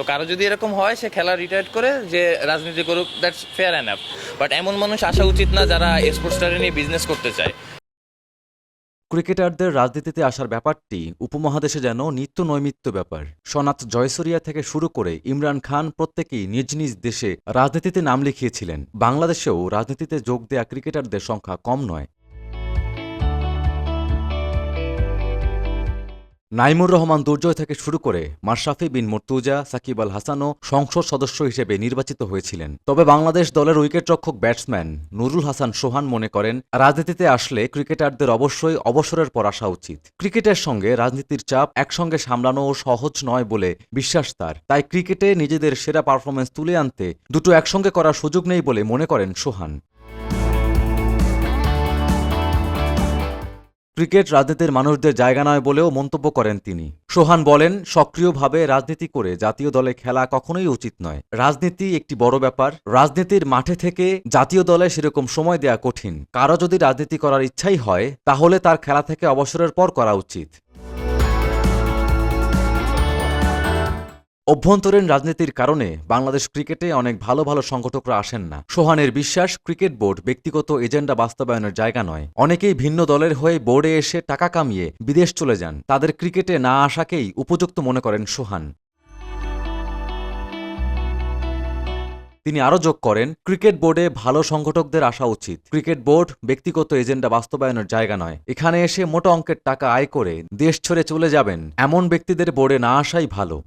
তো কারও যদি এরকম হয়, সে খেলা রিটায়ার করে যে রাজনীতি করুক দ্যাটস ফেয়ার এনাফ বাট এমন মানুষ আসা উচিত না যারা স্পোর্টসটারে নিয়ে বিজনেস করতে চায়। ক্রিকেটারদের রাজনীতিতে আসার ব্যাপারটি উপমহাদেশে যেন নিত্য নৈমিত্য ব্যাপার। সনাথ জয়সরিয়া থেকে শুরু করে ইমরান খান প্রত্যেকেই নিজ নিজ দেশে রাজনীতিতে নাম লিখিয়েছিলেন। বাংলাদেশেও রাজনীতিতে যোগ দেয়া ক্রিকেটারদের সংখ্যা কম নয়। নাইমুর রহমান দুর্জয় থেকে শুরু করে মাশরাফি বিন মুর্তুজা, সাকিব আল হাসানও সংসদ সদস্য হিসেবে নির্বাচিত হয়েছিলেন। তবে বাংলাদেশ দলের উইকেটরক্ষক ব্যাটসম্যান নুরুল হাসান সোহান মনে করেন, রাজনীতিতে আসলে ক্রিকেটারদের অবশ্যই অবসরের পর আসা উচিত। ক্রিকেটের সঙ্গে রাজনীতির চাপ একসঙ্গে সামলানো সহজ নয় বলে বিশ্বাস তার। তাই ক্রিকেটে নিজেদের সেরা পারফরমেন্স তুলে আনতে দুটো একসঙ্গে করার সুযোগ নেই বলে মনে করেন সোহান। ক্রিকেট রাজনীতির মানুষদের জায়গা নয় বলেও মন্তব্য করেন তিনি। সোহান বলেন, সক্রিয়ভাবে রাজনীতি করে জাতীয় দলে খেলা কখনোই উচিত নয়। রাজনীতি একটি বড় ব্যাপার। রাজনীতির মাঠে থেকে জাতীয় দলে সেরকম সময় দেয়া কঠিন। কারও যদি রাজনীতি করার ইচ্ছাই হয়, তাহলে তার খেলা থেকে অবসরের পর করা উচিত। অভ্যন্তরীণ রাজনীতির কারণে বাংলাদেশ ক্রিকেটে অনেক ভালো ভালো সংগঠকরা আসেন না। সোহানের বিশ্বাস, ক্রিকেট বোর্ড ব্যক্তিগত এজেন্ডা বাস্তবায়নের জায়গা নয়। অনেকেই ভিন্ন দলের হয়ে বোর্ডে এসে টাকা কামিয়ে বিদেশ চলে যান। তাদের ক্রিকেটে না আসাকেই উপযুক্ত মনে করেন সোহান। তিনি আরও যোগ করেন, ক্রিকেট বোর্ডে ভালো সংগঠকদের আসা উচিত। ক্রিকেট বোর্ড ব্যক্তিগত এজেন্ডা বাস্তবায়নের জায়গা নয়। এখানে এসে মোটা অঙ্কের টাকা আয় করে দেশ ছেড়ে চলে যাবেন। এমন ব্যক্তিদের বোর্ডে না আসাই ভালো।